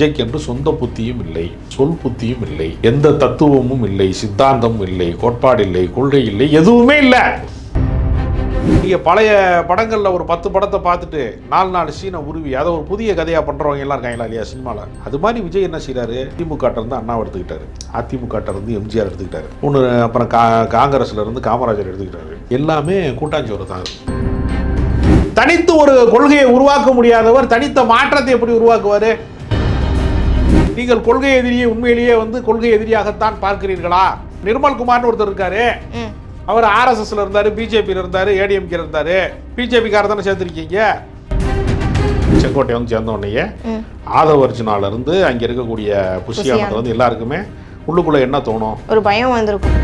விஜய்க்கு என்று சொந்த புத்தியும் இல்லை சொல் புத்தியும் இல்லை எந்த தத்துவமும் இல்லை சித்தாந்தமும் இல்லை கோட்பாடு இல்லை கொள்கை இல்லை எதுவுமே இல்லை. நீங்கள் பழைய படங்கள்ல ஒரு பத்து படத்தை பார்த்துட்டு நாலு நாலு சீனை உருவி அதை ஒரு புதிய கதையா பண்றவங்க எல்லாம் இருக்காங்களா இல்லையா சினிமால? அது மாதிரி விஜய் என்ன செய்கிறாரு திமுக இருந்து அண்ணா எடுத்துக்கிட்டாரு. அதிமுக இருந்து எம்ஜிஆர் எடுத்துக்கிட்டாரு. ஒன்று அப்புறம் கா காங்கிரஸ்ல இருந்து காமராஜர் எடுத்துக்கிட்டாரு. எல்லாமே கூட்டாஞ்சோறு தான். தனித்து ஒரு கொள்கையை உருவாக்க முடியாதவர் தனித்த மாற்றத்தை எப்படி உருவாக்குவாரு? நீங்கள் கொள்கை எதிரியை உண்மையிலேயே வந்து கொள்கை எதிரியாகத்தான் பார்க்கிறீர்களா? நிர்மல்குமார்னு ஒருத்தர் இருக்காரு. அவர் ஆர்எஸ்எஸ்ல இருந்தாரு பிஜேபியில் இருந்தாரு ஏடிஎம்கே இருந்தாரு. பிஜேபிக்கார தானே சேர்த்துருக்கீங்க செங்கோட்டை வந்து சேர்ந்த உடனேயே ம். ஆதவ அர்ஜுனால இருந்து அங்க இருக்கக்கூடிய புஷியானது. வந்து எல்லாருக்குமே உள்ளுக்குள்ள என்ன தோணும்? ஒரு பயம் வந்திருக்கும்.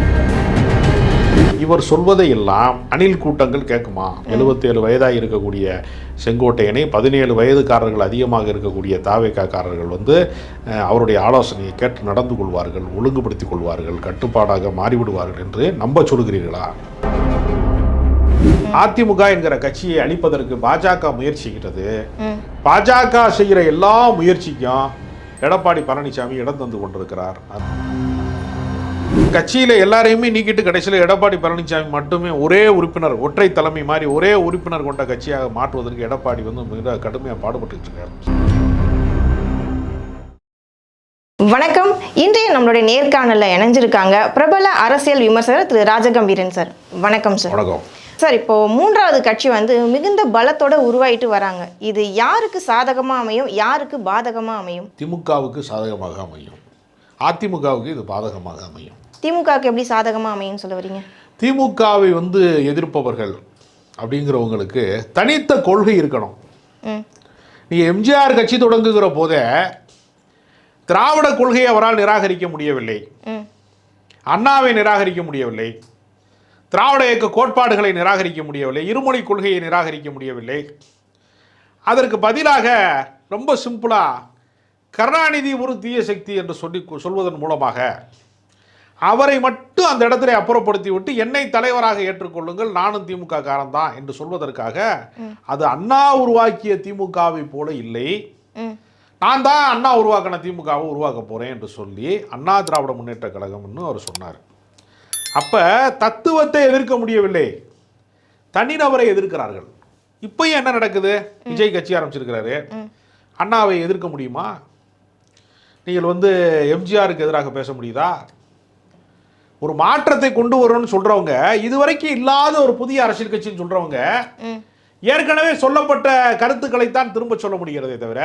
இவர் சொல்வதை எல்லாம் அணில் கூட்டங்கள் கேட்குமா? 77 வயதாக இருக்கக்கூடிய செங்கோட்டையனை பதினேழு வயதுக்காரர்கள் அதிகமாக இருக்கக்கூடிய தாவேக்காக்காரர்கள் வந்து அவருடைய ஆலோசனையை கேட்டு நடந்து கொள்வார்கள் ஒழுங்குபடுத்திக் கொள்வார்கள் கட்டுப்பாடாக மாறிவிடுவார்கள் என்று நம்ப சொல்கிறீர்களா அதிமுக என்கிற கட்சியை அழிப்பதற்கு பாஜக முயற்சிக்கிறது. பாஜக செய்கிற எல்லா முயற்சிக்கும் எடப்பாடி பழனிசாமி இடம் தந்து கொண்டிருக்கிறார். கட்சியில எல்லாரையுமே நீக்கிட்டு கடைசியில் எடப்பாடி பழனிசாமி மட்டுமே ஒரே உறுப்பினர் ஒற்றை தலைமை மாதிரி ஒரே உறுப்பினர் கொண்ட கட்சியாக மாற்றுவதற்கு எடப்பாடி வந்து மிக கடுமையாக பாடுபட்டு இருக்காரு வணக்கம். இன்றைய நம்மளுடைய நேர்காணல்ல இணைஞ்சிருக்காங்க பிரபல அரசியல் விமர்சகர் திரு ராஜகம்பீரன் சார். வணக்கம் சார். வணக்கம். சார் இப்போ மூன்றாவது கட்சி வந்து மிகுந்த பலத்தோட உருவாயிட்டு வராங்க. இது யாருக்கு சாதகமா அமையும்? யாருக்கு பாதகமா அமையும்? திமுகவுக்கு சாதகமாக அமையும். அதிமுகவுக்கு இது பாதகமாக அமையும். திமுகவுக்கு எப்படி சாதகமா அமையும் சொல்ல வரீங்க? திமுகவை வந்து எதிர்ப்பவர்கள் அப்படிங்கிறவங்களுக்கு தனித்த கொள்கை இருக்கணும். நீங்கள் எம்ஜிஆர் கட்சி தொடங்குகிற போதே திராவிட கொள்கையை அவரால் நிராகரிக்க முடியவில்லை. அண்ணாவை நிராகரிக்க முடியவில்லை. திராவிட இயக்க கோட்பாடுகளை நிராகரிக்க முடியவில்லை. இருமொழி கொள்கையை நிராகரிக்க முடியவில்லை. அதற்கு பதிலாக ரொம்ப சிம்பிளா கருணாநிதி ஒரு தீய சக்தி என்று சொல்லி சொல்வதன் மூலமாக அவரை மட்டும் அந்த இடத்துல அப்புறப்படுத்தி விட்டு என்னை தலைவராக ஏற்றுக்கொள்ளுங்கள். நானும் திமுக காரன் தான் என்று சொல்வதற்காக அது அண்ணா உருவாக்கிய திமுகவை போல இல்லை. நான் தான் அண்ணா உருவாக்கின திமுகவை உருவாக்க போறேன் என்று சொல்லி அண்ணா திராவிட முன்னேற்ற கழகம்னு அவர் சொன்னார். அப்ப தத்துவத்தை எதிர்க்க முடியவில்லை. தனிநபரை எதிர்க்கிறார்கள். இப்பயும் என்ன நடக்குது? விஜய் கட்சி ஆரம்பிச்சிருக்கிறாரு. அண்ணாவை எதிர்க்க முடியுமா? நீங்கள் வந்து எம்ஜிஆருக்கு எதிராக பேச முடியுதா? ஒரு மாற்றத்தை கொண்டு வரணும்னு சொல்றவங்க இதுவரைக்கும் இல்லாத ஒரு புதிய அரசியல் கட்சின்னு சொல்றவங்க ஏற்கனவே சொல்லப்பட்ட கருத்துக்களைத்தான் திரும்ப சொல்ல முடிகிறதே தவிர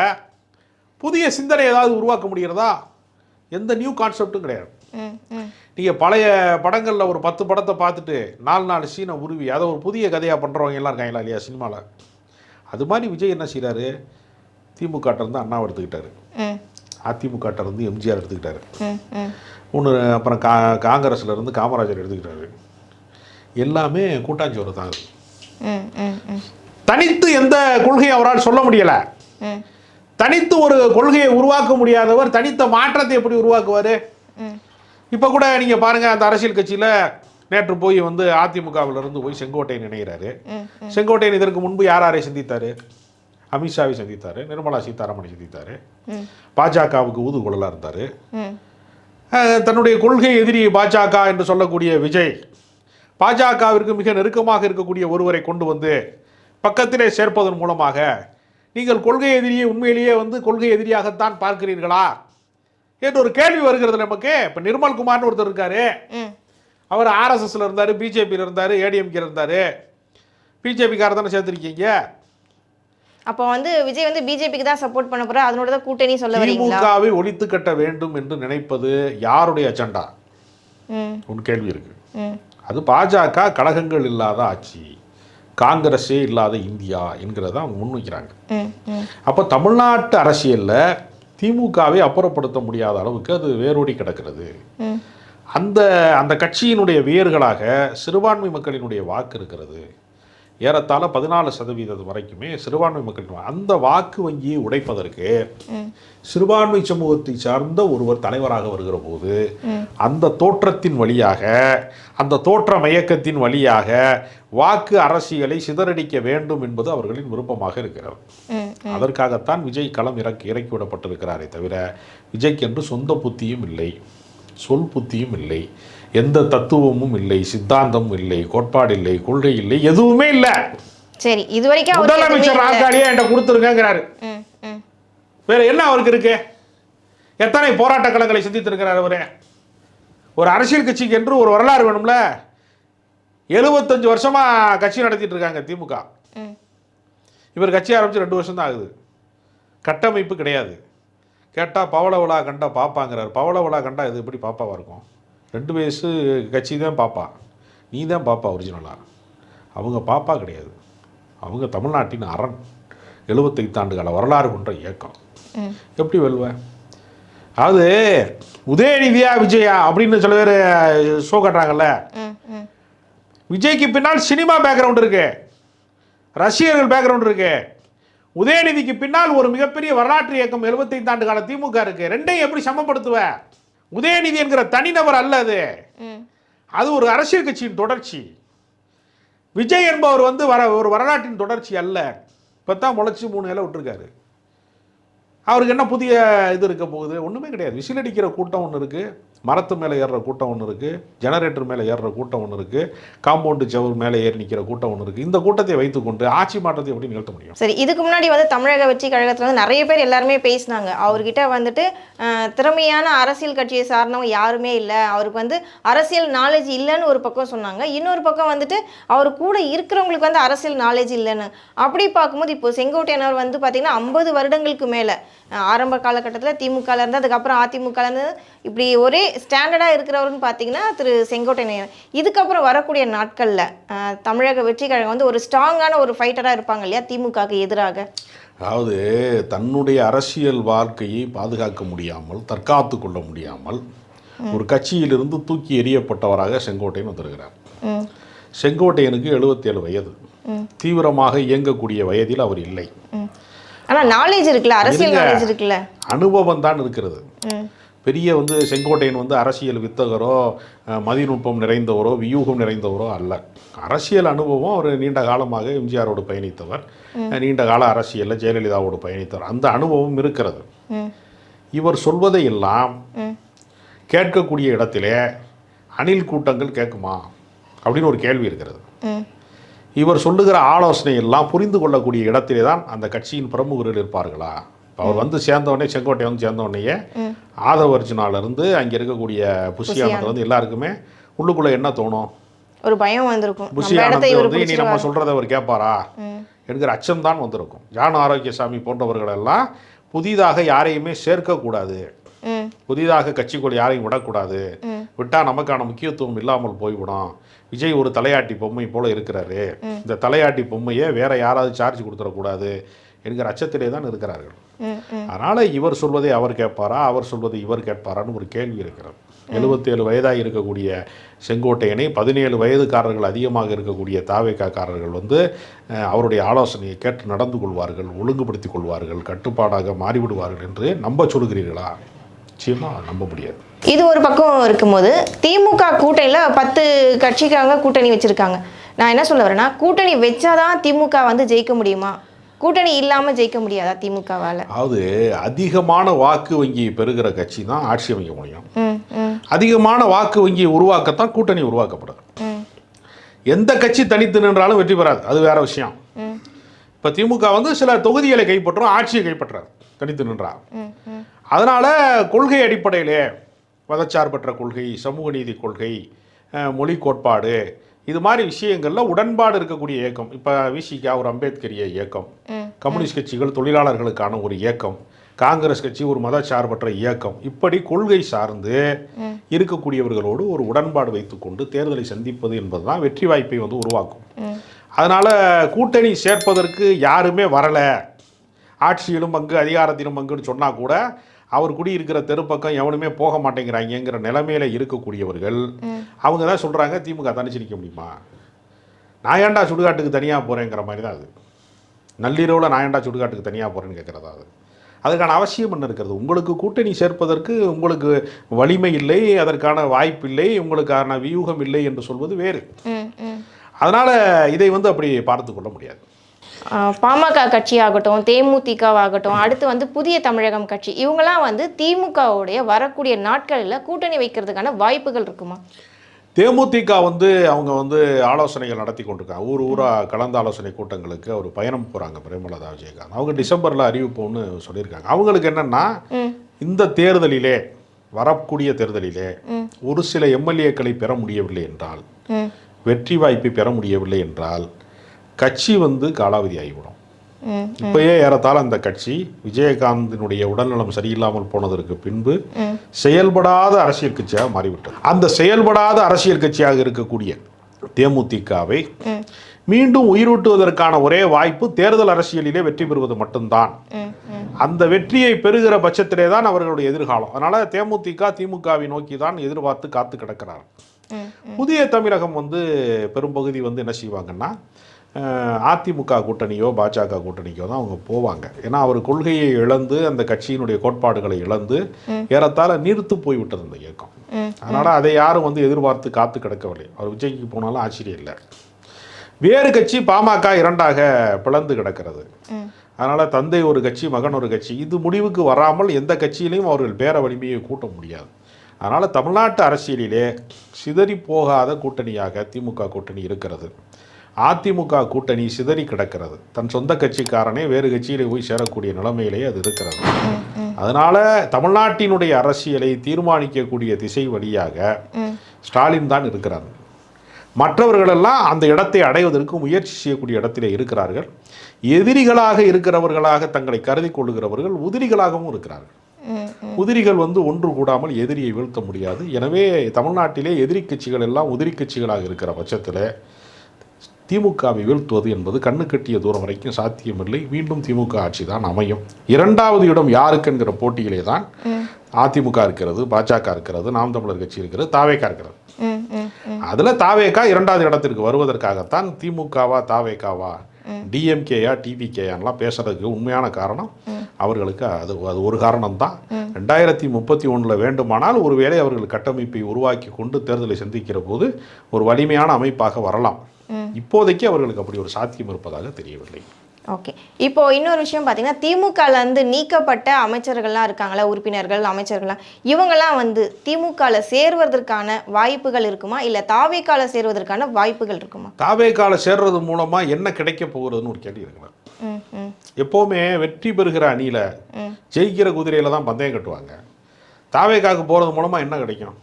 புதிய சிந்தனை ஏதாவது உருவாக்க முடிகிறதா? எந்த நியூ கான்செப்டும் கிடையாது. நீங்கள் பழைய படங்களில் ஒரு பத்து படத்தை பார்த்துட்டு நாலு நாலு சீனை உருவி அதை ஒரு புதிய கதையாக பண்ணுறவங்க எல்லாம் இருக்காங்களா இல்லையா சினிமாவில் அது மாதிரி விஜய் என்ன செய்கிறாரு திமுக இருந்து அண்ணாவை எடுத்துக்கிட்டாரு. ம் அதிமுக இருந்து எம்ஜிஆர் எடுத்துக்கிட்டாரு. ஒன்று அப்புறம் கா காங்கிரஸ்ல இருந்து காமராஜர் எடுத்துக்கிட்டாரு. எல்லாமே கூட்டாஞ்சோறு தான் தனித்து எந்த கொள்கையும் அவரால் சொல்ல முடியலை. தனித்து ஒரு கொள்கையை உருவாக்க முடியாதவர் தனித்த மாற்றத்தை எப்படி உருவாக்குவார்? இப்போ கூட நீங்கள் பாருங்கள் அந்த அரசியல் கட்சியில் நேற்று போய் வந்து அதிமுகவில் இருந்து போய் செங்கோட்டையன் இணைகிறாரு செங்கோட்டையன் இதற்கு முன்பு யார் யாரை சந்தித்தார்? அமித்ஷாவை சந்தித்தார் நிர்மலா சீதாராமனை சந்தித்தார். பாஜகவுக்கு ஊதுகுழலாக இருந்தார். தன்னுடைய கொள்கை எதிரி பாஜக என்று சொல்லக்கூடிய விஜய் பாஜகவிற்கு மிக நெருக்கமாக இருக்கக்கூடிய ஒருவரை கொண்டு வந்து பக்கத்திலே சேர்ப்பதன் மூலமாக நீங்கள் கொள்கை எதிரியை உண்மையிலேயே வந்து கொள்கை எதிரியாகத்தான் பார்க்கிறீர்களா என்று ஒரு கேள்வி வருகிறது நமக்கு. இப்போ நிர்மல்குமார்னு ஒருத்தர் இருக்காரு. அவர் ஆர்எஸ்எஸ்ல இருந்தார் பிஜேபியில் இருந்தார் ஏடிஎம்கே இருந்தார். பிஜேபிக்கார தானே சேர்த்துருக்கீங்க. அப்போ வந்து விஜய் வந்து பிஜேபிக்கு தான் சப்போர்ட் பண்ண போறாரு. அதனோட தான் கூட்டணி சொல்ல திமுகவை ஒழித்து கட்ட வேண்டும் என்று நினைப்பது யாருடைய அஜெண்டா? ம். உன் கேள்வி இருக்கு. அது பாஜக கழகங்கள் இல்லாத ஆட்சி காங்கிரஸே இல்லாத இந்தியா என்கிறத அவங்க முன்வைக்கிறாங்க. அப்போ தமிழ்நாட்டு அரசியலில் திமுகவை அப்புறப்படுத்த முடியாத அளவுக்கு அது வேரோடி கிடக்கிறது. அந்த அந்த கட்சியினுடைய வேர்களாக சிறுபான்மை மக்களினுடைய வாக்கு இருக்கிறது. ஏறத்தாழ பதினாலு சதவீதம் வரைக்குமே சிறுபான்மை மக்களின் வா- அந்த வாக்கு வங்கியை உடைப்பதற்கு சிறுபான்மை சமூகத்தை சார்ந்த ஒருவர் தலைவராக வருகிற போது. அந்த தோற்றத்தின் வழியாக அந்த தோற்ற மயக்கத்தின் வழியாக வாக்கு அரசியலை சிதறடிக்க வேண்டும் என்பது அவர்களின் விருப்பமாக இருக்கிறது. அதற்காகத்தான் விஜய் களம் இறக்கி இறக்கி விடப்பட்டிருக்கிறாரே தவிர விஜய்க்கு என்று சொந்த புத்தியும் இல்லை. சொல் புத்தியும் இல்லை. எந்த தத்துவமும் இல்லை சித்தாந்தமும் இல்லை கோட்பாடு இல்லை கொள்கை இல்லை எதுவுமே இல்லை. சரி இது வரைக்கும் அவருக்கு எதுவுமே முதலமைச்சர். ராக்காடியே என்கிட்ட கொடுத்துருங்கிறாரு வேற என்ன அவருக்கு இருக்கு? எத்தனை போராட்ட களங்களை சந்தித்திருக்கிறார் அவரு? ஒரு அரசியல் கட்சிக்கு என்று ஒரு வரலாறு வேணும்ல? எழுபத்தஞ்சு வருஷமா கட்சி நடத்திட்டு இருக்காங்க திமுக. இவர் கட்சி ஆரம்பிச்சு ரெண்டு வருஷம் தான் ஆகுது. கட்டமைப்பு கிடையாது. கேட்டால் பவள விழா கண்டா பாப்பாங்கிறார். பவள விழா கண்டா இது எப்படி பாப்பாவா இருக்கும்? ரெண்டு வயசு கட்சி தான் பாப்பா. நீ தான் பாப்பா ஒரிஜினலாக அவங்க பாப்பா கிடையாது. அவங்க தமிழ்நாட்டின் அரண். எழுபத்தைந்து ஆண்டு கால வரலாறு கொண்ட இயக்கம். எப்படி வெல்வேன் அதாவது உதயநிதியா விஜயா அப்படின்னு சில பேர் ஷோ காட்டுறாங்கல்ல. விஜய்க்கு பின்னால் சினிமா பேக்ரவுண்ட் இருக்கு. ரசிகர்கள் பேக்ரவுண்ட் இருக்கு. உதயநிதிக்கு பின்னால் ஒரு மிகப்பெரிய வரலாற்று இயக்கம் 75 ஆண்டு கால திமுக இருக்கு. ரெண்டையும் எப்படி சமப்படுத்துவ? உதயநிதி என்கிற தனிநபர் அல்ல அது. அது ஒரு அரசியல் கட்சியின் தொடர்ச்சி. விஜய் என்பவர் வந்து வர ஒரு வரலாற்றின் தொடர்ச்சி அல்ல. இப்போ தான் முளைச்சி மூணு இலை விட்டுருக்காரு. அவருக்கு என்ன புதிய இது இருக்க போகுது? ஒன்றுமே கிடையாது. விசில் அடிக்கிற கூட்டம் ஒன்று இருக்குது மரத்து மேலே ஏறுற கூட்டம் ஒன்று இருக்குது ஜெனரேட்டர் மேலே ஏறுற கூட்டம் ஒன்று இருக்குது காம்பவுண்டு செவர் மேலே ஏறி நிற்கிற கூட்டம் ஒன்று இருக்குது இந்த கூட்டத்தை வைத்துக்கொண்டு ஆட்சி மாற்றத்தை எப்படி நிகழ்த்த முடியும்? சரி இதுக்கு முன்னாடி வந்து தமிழக வெற்றி கழகத்தில் வந்து நிறைய பேர் எல்லாருமே பேசினாங்க. அவர்கிட்ட வந்துட்டு திறமையான அரசியல் கட்சியை சார்ந்தவங்க யாருமே இல்லை. அவருக்கு வந்து அரசியல் நாலேஜ் இல்லைன்னு ஒரு பக்கம் சொன்னாங்க. இன்னொரு பக்கம் வந்துட்டு அவர் கூட இருக்கிறவங்களுக்கு வந்து அரசியல் நாலேஜ் இல்லைன்னு. அப்படி பார்க்கும்போது இப்போ செங்கோட்டையனர் வந்து பார்த்தீங்கன்னா ஐம்பது வருடங்களுக்கு மேலே ஆரம்ப காலகட்டத்தில் திமுகலேருந்து அதுக்கப்புறம் அதிமுகலேருந்து இப்படி ஒரே ஸ்டாண்டர்டாக இருக்கிறவர்னு பார்த்தீங்கன்னா திரு செங்கோட்டையனர் இதுக்கப்புறம் வரக்கூடிய நாட்களில் தமிழக வெற்றி கழகம் வந்து ஒரு ஸ்ட்ராங்கான ஒரு ஃபைட்டராக இருப்பாங்க இல்லையா திமுகவுக்கு எதிராக? அதாவது தன்னுடைய அரசியல் வாழ்க்கையை பாதுகாக்க முடியாமல் தற்காத்து கொள்ள முடியாமல் ஒரு கட்சியிலிருந்து தூக்கி எறியப்பட்டவராக செங்கோட்டையன் வந்திருக்கிறார். செங்கோட்டையனுக்கு 77 வயது. தீவிரமாக இயங்கக்கூடிய வயதில் அவர் இல்லை. ஆனால் நாலேஜ் இருக்குல்ல அரசியல். நாலேஜ் இருக்குல்ல. அனுபவம் தான் இருக்கிறது. பெரிய வந்து செங்கோட்டையன் வந்து அரசியல் வித்தகரோ மதிநுட்பம் நிறைந்தவரோ வியூகம் நிறைந்தவரோ அல்ல. அரசியல் அனுபவம் அவர் நீண்ட காலமாக எம்ஜிஆரோடு பயணித்தவர். நீண்ட கால அரசியலில் ஜெயலலிதாவோடு பயணித்தவர். அந்த அனுபவம் இருக்கிறது. இவர் சொல்வதை எல்லாம் கேட்கக்கூடிய இடத்திலே அணில் கூட்டங்கள் கேட்குமா? அப்படின்னு ஒரு கேள்வி இருக்கிறது. இவர் சொல்லுகிற ஆலோசனை எல்லாம் புரிந்து கொள்ளக்கூடிய இடத்திலே தான் அந்த கட்சியின் பிரமுகர்கள் இருப்பார்களா? அவர் வந்து சேர்ந்தவொடனே செங்கோட்டை வந்து சேர்ந்தவொடனேயே ஆதவர்ஜுனாலேருந்து அங்கே இருக்கக்கூடிய புஷியானதுலேருந்து எல்லாருக்குமே உள்ளுக்குள்ளே என்ன தோணும்? ஒரு பயம் வந்திருக்கும். புஷியானது வந்து இனி நம்ம சொல்கிறத அவர் கேட்பாரா? என்கிற அச்சம் தான் வந்திருக்கும். ஜான் ஆரோக்கியசாமி போன்றவர்கள் எல்லாம் புதிதாக யாரையுமே சேர்க்கக்கூடாது. புதிதாக கட்சிக்குள் யாரையும் விடக்கூடாது. விட்டால் நமக்கான முக்கியத்துவம் இல்லாமல் போய்விடும். விஜய் ஒரு தலையாட்டி பொம்மை போல இருக்கிறாரு. இந்த தலையாட்டி பொம்மையை வேற யாராவது சார்ஜ் கொடுத்துடக்கூடாது. என்கிற அச்சத்திலே தான் இருக்கிறார்கள் அதனால இவர் சொல்வதை அவர் கேட்பாரா? அவர் சொல்வதை இவர் கேட்பாரான்னு ஒரு கேள்வி இருக்கிறது. எழுபத்தேழு வயதாக இருக்கக்கூடிய செங்கோட்டையனை பதினேழு வயதுக்காரர்கள் அதிகமாக இருக்கக்கூடிய தாவேக்காக்காரர்கள் வந்து அவருடைய ஆலோசனையை கேட்டு நடந்து கொள்வார்கள் ஒழுங்குபடுத்திக் கொள்வார்கள் கட்டுப்பாடாக மாறிவிடுவார்கள் என்று நம்ப சொல்கிறீர்களா? நிச்சயமா நம்ப முடியாது. இது ஒரு பக்கம் இருக்கும்போது திமுக கூட்டணியில் பத்து கட்சிக்காக கூட்டணி வச்சிருக்காங்க. நான் என்ன சொல்ல வரேன்னா கூட்டணி வச்சாதான் திமுக வந்து ஜெயிக்க முடியுமா? கூட்டணி இல்லாமல் ஜெயிக்க முடியாதா திமுகவால்? அதாவது அதிகமான வாக்கு வங்கியை பெறுகிற கட்சி தான் ஆட்சி அமைக்க முடியும். அதிகமான வாக்கு வங்கியை உருவாக்கத்தான் கூட்டணி உருவாக்கப்படும். எந்த கட்சி தனித்து நின்றாலும் வெற்றி பெறாது. அது வேற விஷயம். இப்போ திமுக வந்து சில தொகுதிகளை கைப்பற்றும் ஆட்சியை கைப்பற்றார். தனித்து நின்றார் அதனால் கொள்கை அடிப்படையிலே மதச்சார்பற்ற கொள்கை சமூக நீதி கொள்கை மொழி கோட்பாடு இது மாதிரி விஷயங்களில் உடன்பாடு இருக்கக்கூடிய இயக்கம். இப்போ விசிகா ஒரு அம்பேத்கரிய இயக்கம். கம்யூனிஸ்ட் கட்சிகள் தொழிலாளர்களுக்கான ஒரு இயக்கம். காங்கிரஸ் கட்சி ஒரு மதச்சார்பற்ற இயக்கம். இப்படி கொள்கை சார்ந்து இருக்கக்கூடியவர்களோடு ஒரு உடன்பாடு வைத்துக்கொண்டு தேர்தலை சந்திப்பது என்பதுதான் வெற்றி வாய்ப்பை வந்து உருவாக்கும். அதனால் கூட்டணி சேர்ப்பதற்கு யாருமே வரலை. ஆட்சியிலும் பங்கு அதிகாரத்திலும் பங்குன்னு சொன்னால் கூட அவர் குடியிருக்கிற தெருப்பக்கம் எவனுமே போக மாட்டேங்கிறாங்கங்கிற நிலைமையில இருக்கக்கூடியவர்கள் அவங்க தான் சொல்கிறாங்க திமுக தனிச்சு நிற்க முடியுமா? நான் ஏன்டா சுடுகாட்டுக்கு தனியாக போகிறேங்கிற மாதிரி தான் அது. நள்ளிரவில் நான் ஏன்டா சுடுகாட்டுக்கு தனியாக போகிறேன்னு கேட்குறதா அது. அதுக்கான அவசியம் என்ன இருக்கிறது? உங்களுக்கு கூட்டணி சேர்ப்பதற்கு உங்களுக்கு வலிமை இல்லை அதற்கான வாய்ப்பு இல்லை உங்களுக்கான வியூகம் இல்லை என்று சொல்வது வேறு. அதனால் இதை வந்து அப்படி பார்த்து கொள்ள முடியாது. பாமக கட்சி ஆகட்டும் தேமுதிகவாகட்டும் அடுத்து வந்து புதிய தமிழகம் கட்சி. இவங்கெல்லாம் வந்து திமுகவுடைய வரக்கூடிய நாட்களில் கூட்டணி வைக்கிறதுக்கான வாய்ப்புகள் இருக்குமா? தேமுதிக வந்து அவங்க வந்து ஆலோசனைகள் நடத்தி கொண்டிருக்காங்க ஊர் ஊராக கலந்த ஆலோசனை கூட்டங்களுக்கு அவர் பயணம் போகிறாங்க பிரேமலதா விஜயகாந்த். அவங்க டிசம்பரில் அறிவிப்போம்னு சொல்லியிருக்காங்க. அவங்களுக்கு என்னென்னா இந்த தேர்தலிலே வரக்கூடிய தேர்தலிலே. ஒரு சில எம்எல்ஏக்களை பெற முடியவில்லை என்றால் வெற்றி வாய்ப்பை பெற முடியவில்லை என்றால் கட்சி வந்து காலாவதி ஆகிவிடும் இப்பயே ஏறத்தாழ அந்த கட்சி விஜயகாந்தினுடைய உடல்நலம் சரியில்லாமல் போனதற்கு பின்பு. செயல்படாத அரசியல் கட்சியாக மாறிவிட்டது. அந்த செயல்படாத அரசியல் கட்சியாக இருக்கக்கூடிய தேமுதிகவை. மீண்டும் உயிரூட்டுவதற்கான ஒரே வாய்ப்பு தேர்தல் அரசியலிலே வெற்றி பெறுவது மட்டும்தான். அந்த வெற்றியை பெறுகிற பட்சத்திலே தான் அவர்களுடைய எதிர்காலம். அதனால தேமுதிக திமுகவை நோக்கி தான் எதிர்பார்த்து காத்து கிடக்கிறார் புதிய தமிழகம் வந்து பெரும்பகுதி வந்து என்ன செய்வாங்கன்னா அதிமுக கூட்டணியோ பாஜக கூட்டணிக்கோ தான் அவங்க போவாங்க. ஏன்னா அவர் கொள்கையை இழந்து அந்த கட்சியினுடைய கோட்பாடுகளை இழந்து ஏறத்தாழ நீர்த்து போய்விட்டது அந்த இயக்கம். அதனால அதை யாரும் வந்து எதிர்பார்த்து காத்து கிடக்கவில்லை. அவர் விஜய்க்கு போனாலும் ஆச்சரியம் இல்லை. வேறு கட்சி பாமக இரண்டாக பிளந்து கிடக்கிறது. அதனால தந்தை ஒரு கட்சி மகன் ஒரு கட்சி இது முடிவுக்கு வராமல் எந்த கட்சியிலையும் அவர்கள் பேர வலிமையை கூட்ட முடியாது. அதனால தமிழ்நாட்டு அரசியலிலே சிதறி போகாத கூட்டணியாக திமுக கூட்டணி இருக்கிறது. அதிமுக கூட்டணி சிதறி கிடக்கிறது. தன் சொந்த கட்சிக்காரனே வேறு கட்சியிலே போய் சேரக்கூடிய நிலைமையிலே அது இருக்கிறது. அதனால தமிழ்நாட்டினுடைய அரசியலை தீர்மானிக்கக்கூடிய திசை வழியாக ஸ்டாலின் தான் இருக்கிறார். மற்றவர்களெல்லாம் அந்த இடத்தை அடைவதற்கு முயற்சி செய்யக்கூடிய இடத்திலே இருக்கிறார்கள். எதிரிகளாக இருக்கிறவர்களாக தங்களை கருதி கொள்ளுகிறவர்கள் உதிரிகளாகவும் இருக்கிறார்கள். உதிரிகள் வந்து ஒன்று கூடாமல் எதிரியை வீழ்த்த முடியாது. எனவே தமிழ்நாட்டிலே எதிரி கட்சிகள் எல்லாம் உதிரி கட்சிகளாக இருக்கிற பட்சத்தில் திமுகவை வீழ்த்துவது என்பது கண்ணு கட்டிய தூரம் வரைக்கும் சாத்தியமில்லை. மீண்டும் திமுக ஆட்சி தான் அமையும். இரண்டாவது இடம் யாருக்கு என்கிற போட்டியிலே தான் அதிமுக இருக்கிறது பாஜக இருக்கிறது நாம் தமிழர் கட்சி இருக்கிறது தாவேக்கா இருக்கிறது. அதுல அதில் தாவேக்கா இரண்டாவது இடத்திற்கு வருவதற்காகத்தான் திமுகவா தாவேக்காவா டிஎம்கேயா டிபிகேயான்லாம் பேசுறதுக்கு உண்மையான காரணம் அவர்களுக்கு அது அது ஒரு காரணம் தான் ரெண்டாயிரத்தி முப்பத்தி ஒன்றில் வேண்டுமானால் ஒருவேளை அவர்கள் கட்டமைப்பை உருவாக்கி கொண்டு தேர்தலை சந்திக்கிற போது ஒரு வலிமையான அமைப்பாக வரலாம். இப்போதைக்கு அவர்களுக்கு அப்படி ஒரு சாத்தியம் இருப்பதாக தெரியவில்லை. ஓகே. இப்போ இன்னொரு விஷயம் பார்த்தீங்கன்னா திமுகல இருந்து நீக்கப்பட்ட அமைச்சர்கள்லாம் இருக்காங்களா? உறுப்பினர்கள் அமைச்சர்கள்லாம். இவங்கெல்லாம் வந்து திமுகல சேர்வதற்கான வாய்ப்புகள் இருக்குமா? இல்லை தாவேக்கால சேர்வதற்கான வாய்ப்புகள் இருக்குமா? தாவேக்கால சேர்றது மூலமா என்ன கிடைக்க போகிறதுன்னு ஒரு கேள்வி இருக்கிறார் ம் ம். எப்போவுமே வெற்றி பெறுகிற அணியில. ஜெயிக்கிற குதிரையில தான் பந்தயம் கட்டுவாங்க. தாவேக்காக்கு போகிறது மூலமாக என்ன கிடைக்கும்?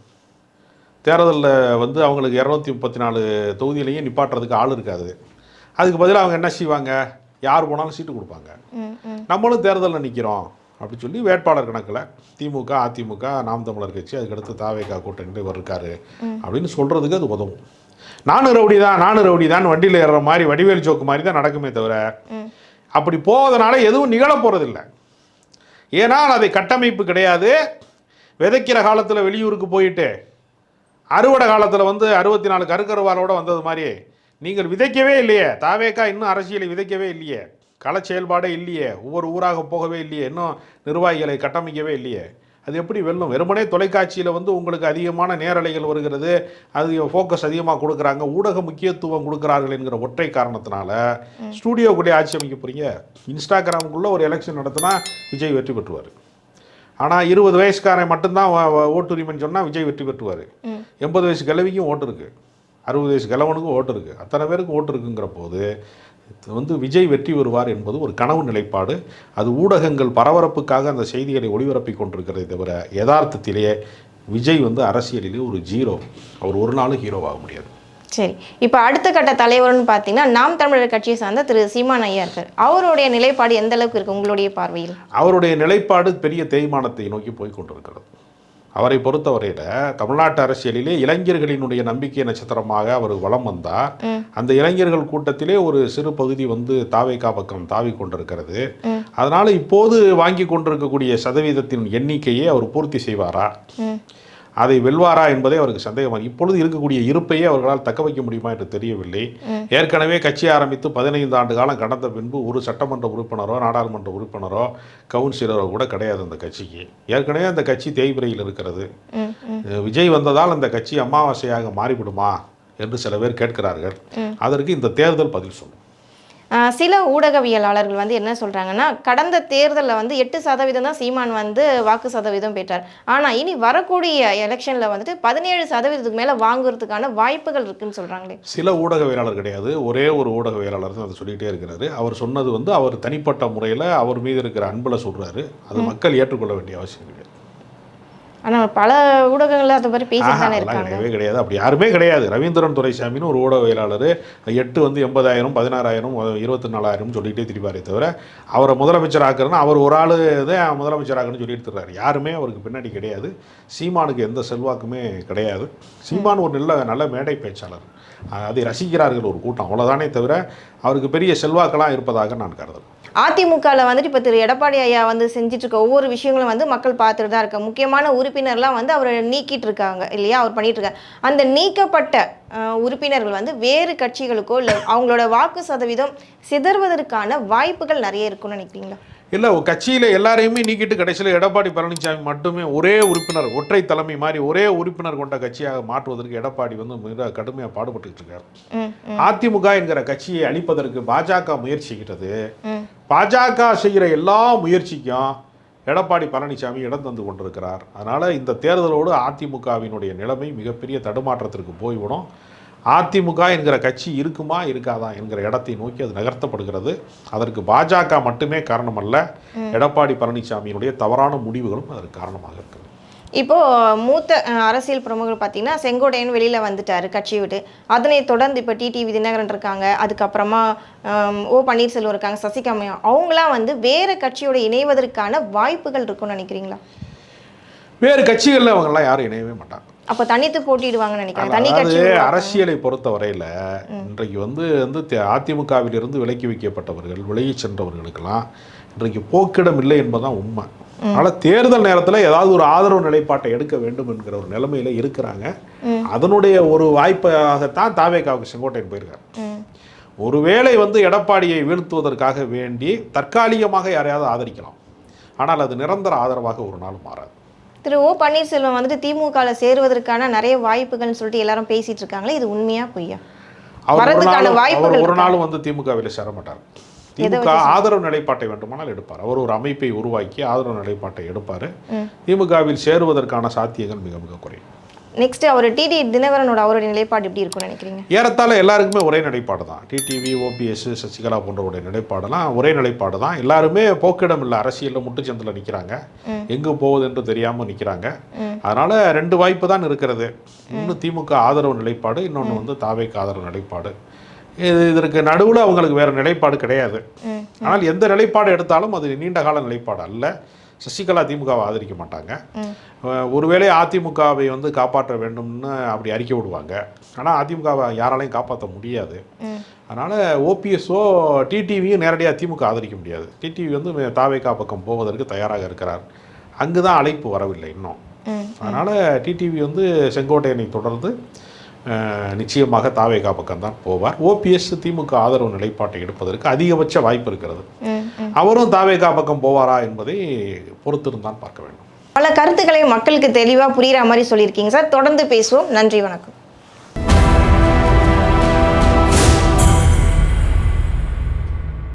தேர்தலில் வந்து அவங்களுக்கு இரநூத்தி முப்பத்தி நாலு தொகுதியிலையும் நிப்பாட்டுறதுக்கு ஆள் இருக்காது. அதுக்கு பதிலாக அவங்க என்ன செய்வாங்க? யார் போனாலும் சீட்டு கொடுப்பாங்க. நம்மளும் தேர்தலில் நிற்கிறோம் அப்படி சொல்லி வேட்பாளர் கணக்கில் திமுக அதிமுக நாம் தமிழர் கட்சி அதுக்கடுத்து தாவேக்கா கூட்டணி இவர் இருக்காரு அப்படின்னு சொல்கிறதுக்கு அது உதவும். நானும் ரவுடி தான் நானும் ரவுடி தான் வண்டியில் ஏறுற மாதிரி வடிவேல் ஜோக்கு மாதிரி தான் நடக்குமே தவிர அப்படி போவதனால எதுவும் நிகழப் போகிறதில்ல ஏனால் அதை கட்டமைப்பு கிடையாது. விதைக்கிற காலத்தில் வெளியூருக்கு போயிட்டு அறுவடை காலத்தில் வந்து அறுபத்தி நாலு கருக்கருவாலோட வந்தது மாதிரி நீங்கள் விதைக்கவே இல்லையே. தாவேக்கா இன்னும் அரசியலை விதைக்கவே இல்லையே. கள செயல்பாடே இல்லையே. ஒவ்வொரு ஊராக போகவே இல்லையே. இன்னும் நிர்வாகிகளை கட்டமைக்கவே இல்லையே. அது எப்படி வெல்லும்? வெறுமனே தொலைக்காட்சியில் வந்து உங்களுக்கு அதிகமான நேரலைகள் வருகிறது. அது ஃபோக்கஸ் அதிகமாக கொடுக்குறாங்க. ஊடக முக்கியத்துவம் கொடுக்குறார்கள் என்கிற ஒற்றை காரணத்தினால ஸ்டூடியோக்குள்ளே ஆட்சி அமைக்க போகிறீங்க இன்ஸ்டாகிராமுக்குள்ளே ஒரு எலெக்ஷன் நடத்தினா விஜய் வெற்றி பெற்றுவார். ஆனால் இருபது வயசுக்காரன் மட்டும்தான் ஓட்டுரிமைன்னு சொன்னால் விஜய் வெற்றி பெற்றுவார். எண்பது வயசு கிழவிக்கும் ஓட்டு இருக்குது அறுபது வயசு கிழவனுக்கும் ஓட்டு இருக்குது அத்தனை பேருக்கு ஓட்டு இருக்குங்கிற போது வந்து விஜய் வெற்றி பெறுவார் என்பது ஒரு கனவு நிலைப்பாடு. அது ஊடகங்கள் பரபரப்புக்காக அந்த செய்திகளை ஒளிபரப்பி கொண்டிருக்கிறதை தவிர யதார்த்தத்திலேயே விஜய் வந்து அரசியலிலே ஒரு ஜீரோ. அவர் ஒரு நாளும் ஹீரோவாக முடியாது. சரி இப்போ அடுத்த கட்ட தலைவர்னு பார்த்தீங்கன்னா நாம் தமிழர் கட்சியை சார்ந்த திரு சீமான் ஐயா இருக்கார் அவருடைய நிலைப்பாடு எந்த அளவுக்கு இருக்கு உங்களுடைய பார்வையில்? அவருடைய நிலைப்பாடு பெரிய தேய்மானத்தை நோக்கி போய் கொண்டிருக்கிறது. அவரை பொறுத்தவரையில் தமிழ்நாட்டு அரசியலிலே இளைஞர்களினுடைய நம்பிக்கை நட்சத்திரமாக அவர் வலம் வந்தார் அந்த இளைஞர்கள் கூட்டத்திலே ஒரு சிறு பகுதி வந்து தாவைக்கா பக்கம் தாவி கொண்டிருக்கிறது. அதனால இப்போது வாங்கி கொண்டிருக்கக்கூடிய சதவீதத்தின் எண்ணிக்கையை அவர் பூர்த்தி செய்வாரா? அதை வெல்வாரா என்பதே அவருக்கு சந்தேகமாக இப்பொழுது இருக்கக்கூடிய இருப்பையே அவர்களால் தக்க வைக்க முடியுமா என்று தெரியவில்லை. ஏற்கனவே கட்சி ஆரம்பித்து பதினைந்து ஆண்டு காலம் கடந்த பின்பு ஒரு சட்டமன்ற உறுப்பினரோ நாடாளுமன்ற உறுப்பினரோ கவுன்சிலரோ கூட கிடையாது அந்த கட்சிக்கு. ஏற்கனவே அந்த கட்சி தேய்பிரையில் இருக்கிறது. விஜய் வந்ததால் அந்த கட்சி அமாவாசையாக மாறிவிடுமா? என்று சில பேர் கேட்கிறார்கள். அதற்கு இந்த தேர்தல் பதில் சொல்லும். சில ஊடகவியலாளர்கள் வந்து என்ன சொல்றாங்கன்னா கடந்த தேர்தலில் வந்து எட்டு சதவீதம் தான் சீமான் வந்து வாக்கு சதவீதம் பெற்றார். ஆனா இனி வரக்கூடிய எலெக்ஷன்ல வந்துட்டு பதினேழு சதவீதத்துக்கு மேல வாங்குறதுக்கான வாய்ப்புகள் இருக்குன்னு சொல்றாங்களே. சில ஊடகவியலாளர் கிடையாது. ஒரே ஒரு ஊடகவியலாளர் தான் அதை சொல்லிகிட்டே இருக்கிறாரு. அவர் சொன்னது வந்து அவர் தனிப்பட்ட முறையில் அவர் மீது இருக்கிற அன்பில் சொல்கிறாரு அது மக்கள் ஏற்றுக்கொள்ள வேண்டிய அவசியம் கிடையாது ஆனா பல ஊடகங்கள்ல அதை மாதிரி பேசிட்டு தானே கிடையவே கிடையாது. அப்படி யாருமே கிடையாது. ரவீந்திரன் துரைசாமின்னு ஒரு ஊடகவியலாளர் எட்டு வந்து எண்பதாயிரம் பதினாறாயிரம் இருபத்தி நாலாயிரம் சொல்லிகிட்டே திரிப்பாரே தவிர அவரை முதலமைச்சர் ஆக்குறதுன்னா அவர் ஒரு ஆள் தான் முதலமைச்சர் ஆக்குன்னு சொல்லிட்டு தர்றாரு யாருமே அவருக்கு பின்னாடி கிடையாது. சீமானுக்கு எந்த செல்வாக்குமே கிடையாது. சீமான் ஒரு நல்ல நல்ல மேடை பேச்சாளர். அதை ரசிக்கிறார்கள் ஒரு கூட்டம். அவ்வளோதானே தவிர அவருக்கு பெரிய செல்வாக்கெல்லாம் இருப்பதாக நான் கருதுறேன் அதிமுகவில் வந்துட்டு இப்போ திரு எடப்பாடி ஐயா வந்து செஞ்சுட்டு இருக்க ஒவ்வொரு விஷயங்களும் வந்து மக்கள் பார்த்துட்டு தான் இருக்காங்க. முக்கியமான உறுப்பினர்லாம் வந்து அவரை நீக்கிட்டு இருக்காங்க இல்லையா? அவர் பண்ணிட்டு இருக்காங்க அந்த நீக்கப்பட்ட உறுப்பினர்கள் வந்து வேறு கட்சிகளுக்கோ இல்லை அவங்களோட வாக்கு சதவீதம் சிதறுவதற்கான வாய்ப்புகள் நிறைய இருக்குன்னு நினைக்கிறீங்களா? இல்லை கட்சியில் எல்லாரையுமே நீக்கிட்டு கடைசியில் எடப்பாடி பழனிசாமி மட்டுமே ஒரே உறுப்பினர் ஒற்றை தலைமை மாதிரி ஒரே உறுப்பினர் கொண்ட கட்சியாக மாற்றுவதற்கு எடப்பாடி வந்து மிக கடுமையாக பாடுபட்டுக்கிட்டு இருக்காரு. அதிமுக என்கிற கட்சியை அழிப்பதற்கு பாஜக முயற்சிக்கிறது. பாஜக செய்கிற எல்லா முயற்சிக்கும் எடப்பாடி பழனிசாமி இடம் தந்து கொண்டிருக்கிறார். அதனால் இந்த தேர்தலோடு அதிமுகவினுடைய நிலைமை மிகப்பெரிய தடுமாற்றத்திற்கு போய்விடும். அதிமுக என்கிற கட்சி இருக்குமா இருக்காதா என்கிற இடத்தை நோக்கி அது நகர்த்தப்படுகிறது. அதற்கு பாஜக மட்டுமே காரணம் அல்ல எடப்பாடி பழனிசாமியினுடைய தவறான முடிவுகளும் அதற்கு காரணமாக இருக்கிறது இப்போ மூத்த அரசியல் பிரமுகர் பார்த்தீங்கன்னா செங்கோட்டையன் வெளியில வந்துட்டாரு கட்சி விட்டு. அதனை தொடர்ந்து இப்போ டிடிவி தினகரன் இருக்காங்க. அதுக்கப்புறமா ஓ பன்னீர்செல்வம் இருக்காங்க சசிகலா அவங்களாம் வந்து வேற கட்சியோட இணைவதற்கான வாய்ப்புகள் இருக்கும்னு நினைக்கிறீங்களா? வேறு கட்சிகளில் அவங்கெல்லாம் யாரும் இணையவே மாட்டாங்க. அப்போ தனித்து போட்டிடுவாங்கன்னு நினைக்கிறேன். தனி கட்சி. அரசியலை பொறுத்த வரையில் இன்றைக்கு வந்து வந்து அதிமுகவிலிருந்து விலக்கி வைக்கப்பட்டவர்கள் விலகி சென்றவர்களுக்கெல்லாம் இன்றைக்கு போக்கிடம் இல்லை என்பதுதான் உண்மை. அதனால் தேர்தல் நேரத்தில் ஏதாவது ஒரு ஆதரவு நிலைப்பாட்டை எடுக்க வேண்டும் என்கிற ஒரு நிலைமையில இருக்கிறாங்க. அதனுடைய ஒரு வாய்ப்பாகத்தான் தாவேக்காவுக்கு செங்கோட்டையன் போயிருக்காரு. ஒருவேளை வந்து எடப்பாடியை வீழ்த்துவதற்காக வேண்டி தற்காலிகமாக யாரையாவது ஆதரிக்கலாம். ஆனால் அது நிரந்தர ஆதரவாக ஒரு நாள் மாறாது. திரு ஓ பன்னீர்செல்வம் வந்துட்டு திமுகல சேருவதற்கான நிறைய வாய்ப்புகள்னு சொல்லிட்டு எல்லாரும் பேசிட்டு இருக்காங்களே இது உண்மையா பொய்யா? வரதுக்கான வாய்ப்புகள் ஒரு? நாளும் வந்து திமுகவில் சேர மாட்டார் திமுக ஆதரவு நிலைப்பாட்டை வேண்டுமானால் எடுப்பார். அவர் ஒரு அமைப்பை உருவாக்கி ஆதரவு நிலைப்பாட்டை எடுப்பார். திமுகவில் சேருவதற்கான சாத்தியங்கள் மிக மிக குறையும் நெக்ஸ்ட் அவர் டிடி தினகரனோட அவருடைய நிலைப்பாடு எப்படி இருக்கும்னு நினைக்கிறீங்க? ஏறத்தாழ எல்லாருக்குமே ஒரே நிலைப்பாடு தான். டிடிவி ஓபிஎஸ் சசிகலா போன்றவருடைய நிலைப்பாடெல்லாம் ஒரே நிலைப்பாடு தான். எல்லாருமே போக்கிடம் இல்லை. அரசியலில் முட்டுச்சந்தில் நிற்கிறாங்க எங்கே போகுது என்று தெரியாமல் நிற்கிறாங்க அதனால் ரெண்டு வாய்ப்பு தான் இருக்கிறது. ஒன்று திமுக ஆதரவு நிலைப்பாடு இன்னொன்று வந்து தாவேக்கு ஆதரவு நிலைப்பாடு. இது இதற்கு நடுவில் அவங்களுக்கு வேறு நிலைப்பாடு கிடையாது. ஆனால் எந்த நிலைப்பாடு எடுத்தாலும் அது நீண்ட கால நிலைப்பாடு அல்ல. சசிகலா திமுகவை ஆதரிக்க மாட்டாங்க. ஒருவேளை அதிமுகவை வந்து காப்பாற்ற வேண்டும்னு அப்படி அறிக்கை விடுவாங்க. ஆனால் அதிமுகவை யாராலையும் காப்பாற்ற முடியாது. அதனால் ஓபிஎஸ்ஓ டிடிவியும் நேரடியாக திமுக ஆதரிக்க முடியாது. டிடிவி வந்து தாவேக்கா பக்கம் போவதற்கு தயாராக இருக்கிறார். அங்கு தான் அழைப்பு வரவில்லை இன்னும். அதனால் டிடிவி வந்து செங்கோட்டையனை தொடர்ந்து நிச்சயமாக தாவேகா பக்கம் தான் போவார் ஓபிஎஸ் திமுக ஆதரவு நிலைப்பாட்டை எடுப்பதற்கு அதிகபட்ச வாய்ப்பு இருக்கிறது. அவரும் தாவேகா பக்கம் போவாரா என்பதை பொறுத்திருந்தான் பார்க்க வேண்டும். பல கருத்துக்களை மக்களுக்கு தெளிவாக புரிகிற மாதிரி சொல்லியிருக்கீங்க சார். தொடர்ந்து பேசுவோம். நன்றி வணக்கம்.